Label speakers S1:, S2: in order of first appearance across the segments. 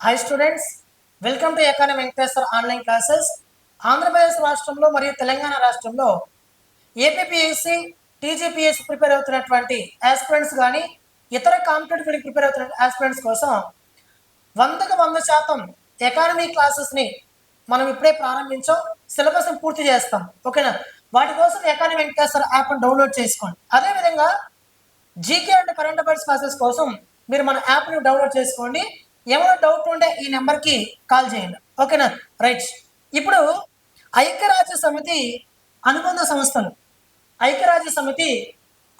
S1: Hi students welcome to economy Venkateswara online classes Andhra Pradesh రాష్ట్రంలో మరియు తెలంగాణ రాష్ట్రంలో APPSC TGPSC prepare అవుతున్నటువంటి aspirants కానీ ఇతర కాంపిటేటివ్ ప్రిపేర్ అవుతున్న ఆస్పిరెంట్స్ కోసం వందకు వంద శాతం ఎకానమీ క్లాసెస్ని మనం ఇప్పుడే ప్రారంభించాం సిలబస్ని పూర్తి చేస్తాం. ఓకేనా వాటి కోసం ఎకానమీ వెంకటేశ్వర యాప్ని డౌన్లోడ్ చేసుకోండి. అదేవిధంగా GK and current affairs classes కోసం మీరు మన యాప్ని డౌన్లోడ్ చేసుకోండి. ఏమైనా డౌట్ ఉంటే ఈ నెంబర్కి కాల్ చేయండి. ఓకేనా రైట్ ఇప్పుడు ఐక్యరాజ్య సమితి అనుబంధ సంస్థలు. ఐక్యరాజ్య సమితి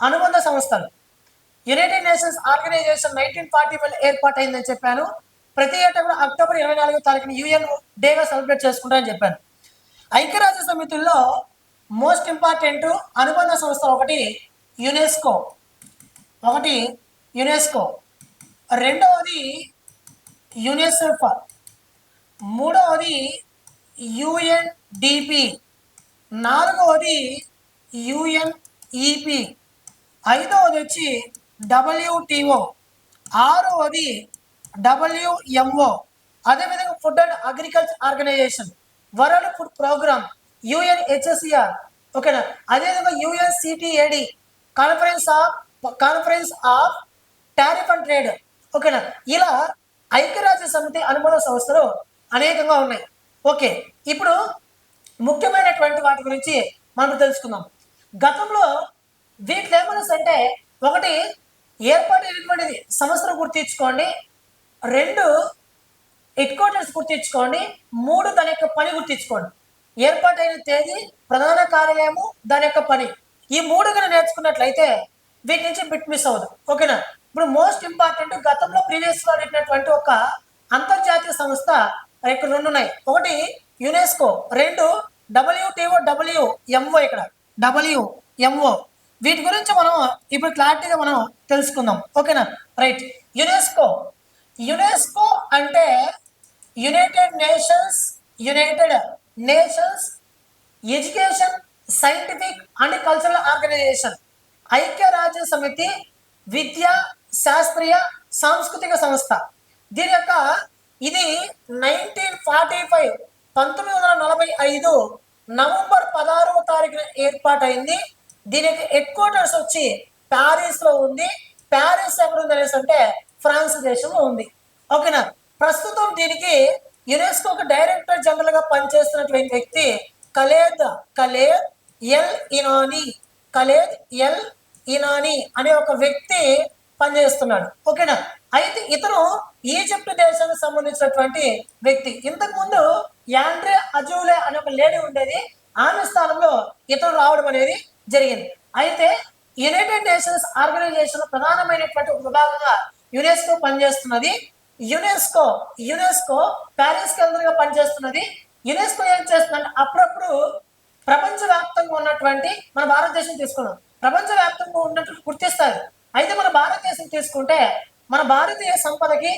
S1: అనుబంధ సంస్థలు. United Nations Organisation nineteen forty one ఏర్పాటైందని చెప్పాను. ప్రతి ఏటా కూడా అక్టోబర్ ఇరవై నాలుగో తారీఖున యుఎన్ డేగా సెలబ్రేట్ చేసుకుంటారని చెప్పాను. ఐక్యరాజ్య సమితుల్లో మోస్ట్ ఇంపార్టెంట్ అనుబంధ సంస్థ ఒకటి యునెస్కో ఒకటి యునెస్కో రెండవది యునెసెఫ్ మూడవది యుఎన్డిపి. నాలుగవది యుఎన్ఈపి. ఐదవది వచ్చి డబ్ల్యూటిఓ. ఆరవది డబ్ల్యూఎంఓ. అదేవిధంగా food and agriculture organisation. World food programme UNHCR. ఓకేనా? అదేవిధంగా UNCTAD. Conference of conference of tariff and trade. ఓకేనా? ఇలా ఐక్యరాజ్య సమితి అనుబంధ సంస్థలు అనేకంగా ఉన్నాయి. ఓకే ఇప్పుడు ముఖ్యమైనటువంటి వాటి గురించి మనం తెలుసుకుందాం. గతంలో వీటిలో ఏమన్నా అంటే ఒకటి ఏర్పాటైనటువంటిది సంవత్సరం గుర్తించుకోండి రెండు హెడ్ క్వార్టర్స్ గుర్తించుకోండి మూడు దాని యొక్క పని గుర్తించుకోండి ఏర్పాటైన తేదీ ప్రధాన కార్యాలయము దాని యొక్క పని. ఈ మూడు కనుక నేర్చుకున్నట్లయితే వీటి నుంచి బిట్ మిస్ అవ్వదు. ఓకేనా? ఇప్పుడు మోస్ట్ ఇంపార్టెంట్ గతంలో ప్రీవియస్గా అడిగినటువంటి ఒక అంతర్జాతీయ సంస్థ ఇక్కడ రెండు ఉన్నాయి. ఒకటి యునెస్కో రెండు డబ్ల్యూటీఓ డబ్ల్యూ ఎంఓ ఇక్కడ డబ్ల్యూ ఎంఓ వీటి గురించి మనం ఇప్పుడు క్లారిటీగా మనం తెలుసుకుందాం. ఓకేనా? రైట్. యునెస్కో. యునెస్కో అంటే united nations united nations education scientific and cultural organisation. ఐక్యరాజ్య సమితి విద్య శాస్త్రీయ సాంస్కృతిక సంస్థ. దీని యొక్క ఇది నైన్టీన్ ఫార్టీ ఫైవ్ పంతొమ్మిది వందల నలభై ఐదు నవంబర్ పదహారవ తారీఖున ఏర్పాటైంది. దీని యొక్క హెడ్ క్వార్టర్స్ వచ్చి ప్యారిస్లో ఉంది. ప్యారిస్ ఎక్కడ ఉంది అనేసి అంటే ఫ్రాన్స్ దేశంలో ఉంది. ఓకేనా? ప్రస్తుతం దీనికి యునెస్కోకి డైరెక్టర్ జనరల్గా పనిచేస్తున్నటువంటి వ్యక్తి కలేద్ కలేద్ ఎల్ ఇనానీ కలేద్ ఎల్ ఇనానీ అనే ఒక వ్యక్తి పనిచేస్తున్నాడు. ఓకేనా? అయితే ఇతను ఈజిప్ట్ దేశానికి సంబంధించినటువంటి వ్యక్తి. ఇంతకు ముందు యాండ్రే అజూలే అనే ఒక లేడీ ఉండేది. ఆమె స్థానంలో ఇతను రావడం అనేది జరిగింది. అయితే యునైటెడ్ నేషన్స్ ఆర్గనైజేషన్ ప్రధానమైనటువంటి విభాగంగా యునెస్కో పనిచేస్తున్నది. యునెస్కో యునెస్కో ప్యారిస్ కేంద్రంగా పనిచేస్తున్నది. యునెస్కో ఏం చేస్తుందంటే అప్పుడప్పుడు ప్రపంచవ్యాప్తంగా ఉన్నటువంటి మన భారతదేశం తీసుకున్నాం ప్రపంచవ్యాప్తంగా ఉన్నట్టు గుర్తిస్తారు. అయితే మన భారతదేశం తీసుకుంటే మన భారతీయ సంపదకి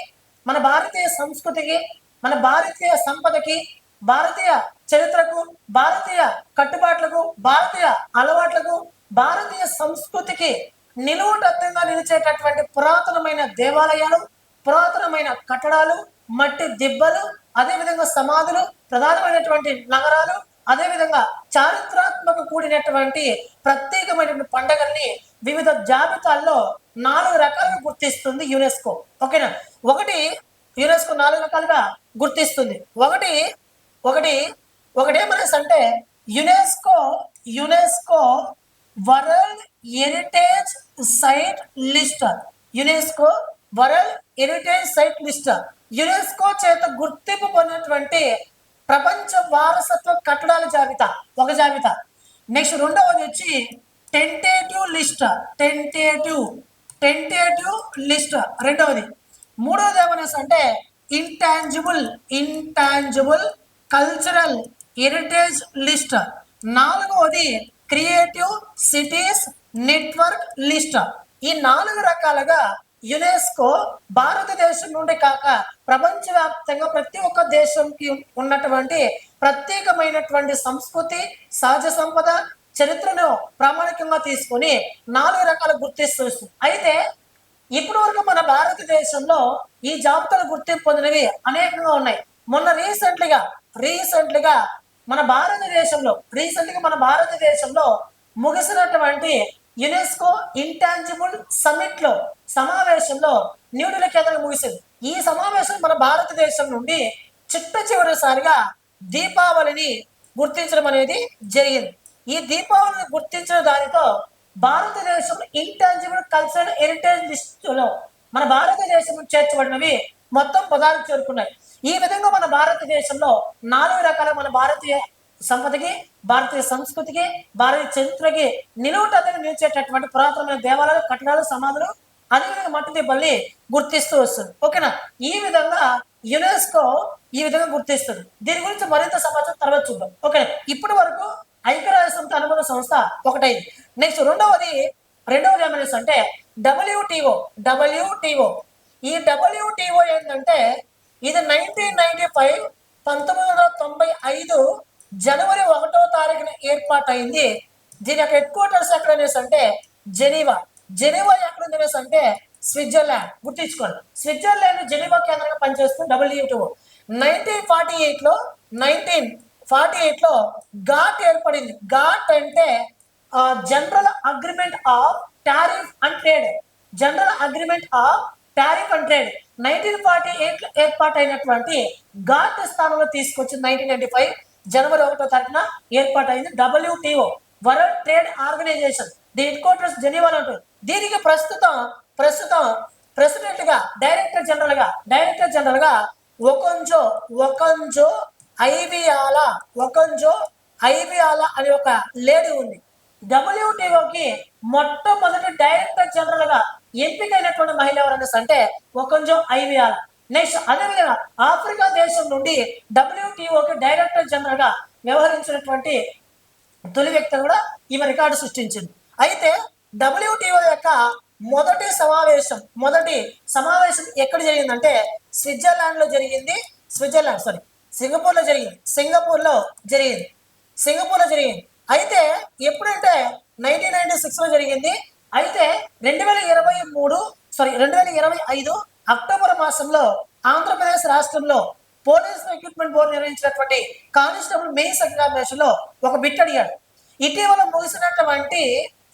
S1: మన భారతీయ సంస్కృతికి మన భారతీయ సంపదకి భారతీయ చరిత్రకు భారతీయ కట్టుబాట్లకు భారతీయ అలవాట్లకు భారతీయ సంస్కృతికి నిలువుటత్తంగా నిలిచేటటువంటి పురాతనమైన దేవాలయాలు పురాతనమైన కట్టడాలు మట్టి దిబ్బలు అదేవిధంగా సమాధులు ప్రధానమైనటువంటి నగరాలు అదేవిధంగా చారిత్రాత్మక కూడినటువంటి ప్రత్యేకమైన పండగల్ని వివిధ జాబితాల్లో నాలుగు రకాలుగా గుర్తిస్తుంది యునెస్కో. ఓకేనా? ఒకటి యునెస్కో నాలుగు రకాలుగా గుర్తిస్తుంది. ఒకటి ఒకటి ఒకటేమనేసి అంటే UNESCO UNESCO world heritage site list. UNESCO world heritage site list. UNESCO చేత గుర్తింపు పొందినటువంటి ప్రపంచ వారసత్వ కట్టడాల జాబితా ఒక జాబితా. నెక్స్ట్ రెండవది వచ్చి tentative list tentative tentative list రెండవది. మూడవది ఏమనేసి అంటే intangible intangible cultural heritage list నాలుగవది క్రియేటివ్ సిటీస్ నెట్వర్క్ లిస్ట్ ఈ నాలుగు రకాలుగా యునెస్కో భారతదేశం నుండి కాక ప్రపంచవ్యాప్తంగా ప్రతి ఒక్క దేశంకి ఉన్నటువంటి ప్రత్యేకమైనటువంటి సంస్కృతి సహజ సంపద చరిత్రను ప్రామాణికంగా తీసుకొని నాలుగు రకాల గుర్తిస్తూ అయితే ఇప్పటి వరకు మన భారతదేశంలో ఈ జాబితాలు గుర్తింపు పొందినవి అనేకంగా ఉన్నాయి. మొన్న రీసెంట్లీగా రీసెంట్లీగా మన భారతదేశంలో రీసెంట్గా మన భారతదేశంలో ముగిసినటువంటి యునెస్కో ఇంటాంజిబుల్ సమిట్లో సమావేశంలో న్యూఢిల్లీ కేంద్రం ముగిసింది ఈ సమావేశం మన భారతదేశం నుండి చిట్ట చివరిసారిగా దీపావళిని గుర్తించడం అనేది జరిగింది. ఈ దీపావళిని గుర్తించిన దానితో భారతదేశం ఇంటాంజిబుల్ కల్చరల్ హెరిటేజ్ లిస్టులో మన భారతదేశం చేర్చబడినవి మొత్తం పదాలు చేరుకున్నాయి. ఈ విధంగా మన భారతదేశంలో నాలుగు రకాల మన భారతీయ సంపదకి భారతీయ సంస్కృతికి భారతీయ చరిత్రకి నిలువుటతని నిలిచేటటువంటి పురాతనమైన దేవాలయాలు కట్టడాలు సమాధులు అదేవిధంగా మట్టి బల్లి గుర్తిస్తూ వస్తుంది. ఓకేనా? ఈ విధంగా యునెస్కో ఈ విధంగా గుర్తిస్తుంది. దీని గురించి మరింత సమాచారం తర్వాత చూద్దాం. ఓకే ఇప్పటి వరకు ఐక్యరాజ్య సమితి అనుబంధ సంస్థ ఒకటైంది. నెక్స్ట్ రెండవది రెండవది ఏమైనా అంటే డబ్ల్యూటిఓ డబ్ల్యూటిఓ ఈ డబ్ల్యూటిఓ ఏంటంటే ఇది నైన్టీన్ నైన్టీ ఫైవ్ పంతొమ్మిది వందల తొంభై ఐదు జనవరి ఒకటో తారీఖున ఏర్పాటైంది. దీని యొక్క హెడ్ క్వార్టర్స్ ఎక్కడ అనేసి అంటే జెనీవా. జెనీవా ఎక్కడ ఉంది అనేసి అంటే స్విట్జర్లాండ్. గుర్తించుకోండి. స్విట్జర్లాండ్ జెనీవా కేంద్రంగా పనిచేస్తుంది డబ్ల్యూటీఓ నైన్టీన్ ఫార్టీ ఎయిట్లో నైన్టీన్ ఫార్టీ ఎయిట్లో ఘాట్ ఏర్పడింది. ఘాట్ అంటే general agreement of tariff and trade. General agreement of tariff and trade. Nineteen forty eight ఏర్పాటైనటువంటి GATT స్థానంలో తీసుకొచ్చింది నైన్టీన్ నైన్టీ ఫైవ్. జనవరి ఒకటో తారీఖున ఏర్పాటైంది WTO world trade organisation. The headquarters జెనీవాలో ఉంటుంది దీనికి ప్రస్తుతం ప్రస్తుతం ప్రెసిడెంట్గా డైరెక్టర్ జనరల్గా డైరెక్టర్ జనరల్గా ఒకంజో ఒకంజో ఐవియాల ఒకంజో ఐవియాల అనే ఒక లేడీ ఉంది. డబ్ల్యూటీఓకి మొట్టమొదటి డైరెక్టర్ జనరల్గా ఎంపికైనటువంటి మహిళ ఎవరన్నా అంటే ఒకంజో ఐవియాల. నెక్స్ట్ అదేవిధంగా ఆఫ్రికా దేశం నుండి డబ్ల్యూటీఓకి డైరెక్టర్ జనరల్గా వ్యవహరించినటువంటి తొలి వ్యక్తి కూడా ఈమె రికార్డు సృష్టించింది. అయితే డబ్ల్యూటీఓ యొక్క మొదటి సమావేశం మొదటి సమావేశం ఎక్కడ జరిగిందంటే స్విట్జర్లాండ్లో జరిగింది. స్విట్జర్లాండ్ సారీ సింగపూర్లో జరిగింది. సింగపూర్లో జరిగింది. సింగపూర్లో జరిగింది. అయితే ఎప్పుడంటే నైన్టీన్ నైన్టీ సిక్స్లో జరిగింది. అయితే రెండు వేల ఇరవై మూడు సారీ రెండు వేల ఇరవై ఐదు అక్టోబర్ మాసంలో ఆంధ్రప్రదేశ్ రాష్ట్రంలో పోలీస్ ఎక్విప్మెంట్ బోర్డు నిర్వహించినటువంటి కానిస్టేబుల్ మెయిన్స్ ఎగ్జామినేషన్లో ఒక బిట్ అడిగాడు. ఇటీవల ముగిసినటువంటి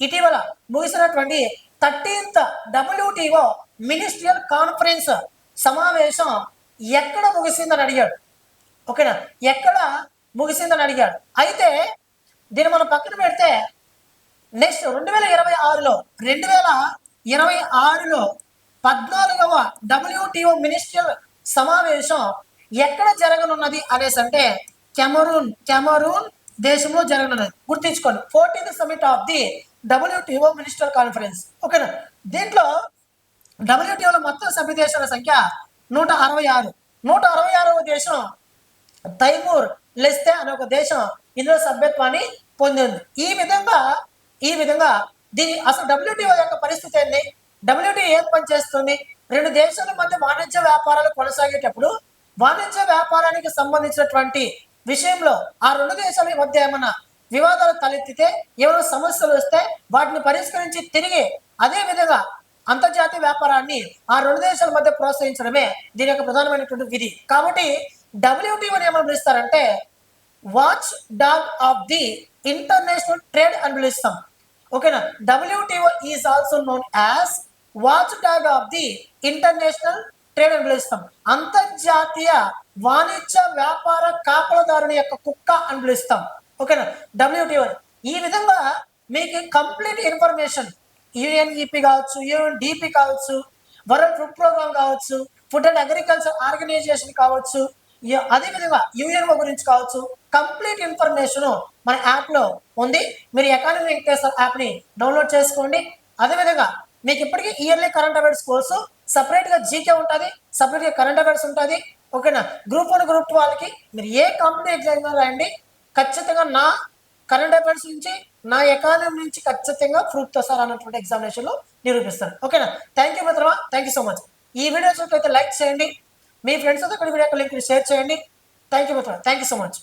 S1: ఇటీవల ముగిసినటువంటి థర్టీన్త్ డబ్ల్యూటీఓ మినిస్ట్రియల్ కాన్ఫరెన్స్ సమావేశం ఎక్కడ ముగిసిందని అడిగాడు. ఓకేనా? ఎక్కడ ముగిసిందని అడిగాడు. అయితే దీన్ని మనం పక్కన పెడితే నెక్స్ట్ రెండు వేల ఇరవై ఆరులో రెండు వేల ఇరవై ఆరులో పద్నాలుగవ డబ్ల్యూటిఓ మినిస్ట్రియల్ సమావేశం ఎక్కడ జరగనున్నది అనేసి అంటే కెమరూన్ కెమరూన్ దేశంలో జరగనున్నది. గుర్తించుకోండి fourteenth summit of the WTO minister conference. ఓకేనా? దీంట్లో డబ్ల్యూటిఓలో మొత్తం సభ్య దేశాల సంఖ్య నూట అరవై ఆరు. నూట అరవై ఆరవ దేశం తైమూర్ లెస్తే అనే ఒక దేశం ఇందులో సభ్యత్వాన్ని పొందింది. ఈ విధంగా ఈ విధంగా దీని అసలు డబ్ల్యూటిఓ యొక్క పరిస్థితి ఏంటి డబ్ల్యూటీ ఏం పనిచేస్తుంది రెండు దేశాల మధ్య వాణిజ్య వ్యాపారాలు కొనసాగేటప్పుడు వాణిజ్య వ్యాపారానికి సంబంధించినటువంటి విషయంలో ఆ రెండు దేశాల మధ్య ఏమైనా వివాదాలు తలెత్తితే ఏమైనా సమస్యలు వస్తే వాటిని పరిష్కరించి తిరిగి అదే విధంగా అంతర్జాతీయ వ్యాపారాన్ని ఆ రెండు దేశాల మధ్య ప్రోత్సహించడమే దీని యొక్క ప్రధానమైనటువంటి విధి. కాబట్టి డబ్ల్యూటీఓని ఏమని పిలుస్తారంటే watch dog of the international trade అని పిలుస్తాం ఓకేనా? WTO is also known as watch dog of the international trade అని పిలుస్తాం అంతర్జాతీయ వాణిజ్య వ్యాపార కాపలదారుని యొక్క కుక్క అని పిలుస్తాం. ఓకేనా? డబ్ల్యూటీఓ ఈ విధంగా మీకు కంప్లీట్ ఇన్ఫర్మేషన్ యుఎన్ఈపి కావచ్చు యుఎన్డిపి కావచ్చు వరల్డ్ ఫుడ్ ప్రోగ్రామ్ కావచ్చు ఫుడ్ అండ్ అగ్రికల్చర్ ఆర్గనైజేషన్ కావచ్చు అదేవిధంగా యుఎన్ఓ గురించి కావచ్చు కంప్లీట్ ఇన్ఫర్మేషన్ మన యాప్లో ఉంది. మీరు ఎకానమీ వెంకటేశ్వర యాప్ని డౌన్లోడ్ చేసుకోండి. అదేవిధంగా మీకు ఇప్పటికీ ఇయర్లీ కరెంట్ అఫైర్స్ కోర్సు సపరేట్గా జీకే ఉంటుంది సపరేట్గా కరెంట్ అఫైర్స్ ఉంటుంది. ఓకేనా గ్రూప్ వన్ గ్రూప్ టూ వాళ్ళకి మీరు ఏ కంపెనీ ఎగ్జామ్ రాయండి ఖచ్చితంగా నా కరెంట్ అఫైర్స్ నుంచి నా ఎకానమీ నుంచి ఖచ్చితంగా ప్రూఫ్తో సార్ అన్నటువంటి ఎగ్జామినేషన్లో నిరూపిస్తాను ఓకేనా థ్యాంక్ యూ మిత్రమా. థ్యాంక్ యూ సో మచ్ ఈ వీడియో చూసినట్లయితే లైక్ చేయండి. మీ ఫ్రెండ్స్తో వీడియో లింక్ షేర్ చేయండి. థ్యాంక్ యూ మిత్రమా. Thank you so much